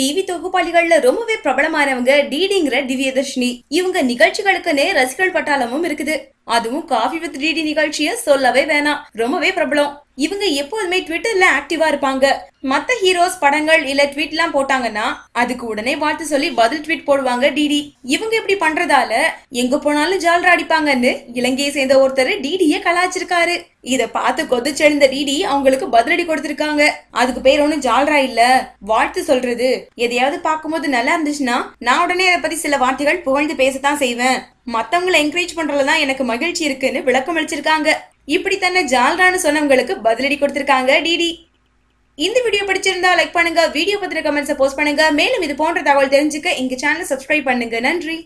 TV தொகுப்பாளிகள்ல ரொம்பவே பிரபலமானவங்க டிடிங்கிற திவ்யதர்ஷினி. இவங்க நிகழ்ச்சிகளுக்குன்னே ரசிகர்கள் பட்டாளமும் இருக்குது. அதுவும் காஃபி வித் டிடி நிகழ்ச்சிய சொல்லவே வேணாம். ரொம்பவே பிரபலம். இவங்க எப்போதுமே ட்விட்டர்ல ஆக்டிவா இருப்பாங்க. மத்த ஹீரோஸ் படங்கள் இல்ல ட்வீட் எல்லாம் போட்டாங்கன்னா அதுக்கு உடனே வாழ்த்து சொல்லி பதில் ட்வீட் போடுவாங்க டிடி. இவங்க இப்படி பண்றதால எங்க போனாலும் ஜால்ரா அடிப்பாங்கன்னு இலங்கையை சேர்ந்த ஒருத்தர் டிடிய கலாச்சிருக்காரு இத பார்த்து கொதிச்செழுந்த டிடி அவங்களுக்கு பதிலடி கொடுத்திருக்காங்க. அதுக்கு பேர் ஒண்ணும் ஜால்ரா இல்ல. வாழ்த்து சொல்றது எதையாவது பார்க்கும்போது நல்லா இருந்துச்சுன்னா நான் உடனே அதை பத்தி சில வார்த்தைகள் புகழ்ந்து பேசத்தான் செய்வேன். மற்றவங்களை என்கரேஜ் பண்றதுதான் எனக்கு மகிழ்ச்சி இருக்குன்னு விளக்கம் அளிச்சிருக்காங்க. இப்படி தன்னை ஜால்ரான்னு சொன்னவங்களுக்கு பதிலடி கொடுத்துருக்காங்க டிடி இந்த வீடியோ பிடிச்சிருந்தா லைக் பண்ணுங்க வீடியோ பத்திர கமெண்ட்ஸை போஸ்ட் பண்ணுங்க. மேலும் இது போன்ற தகவல் தெரிஞ்சுக்க எங்க சேனலை சப்ஸ்கிரைப் பண்ணுங்க. நன்றி.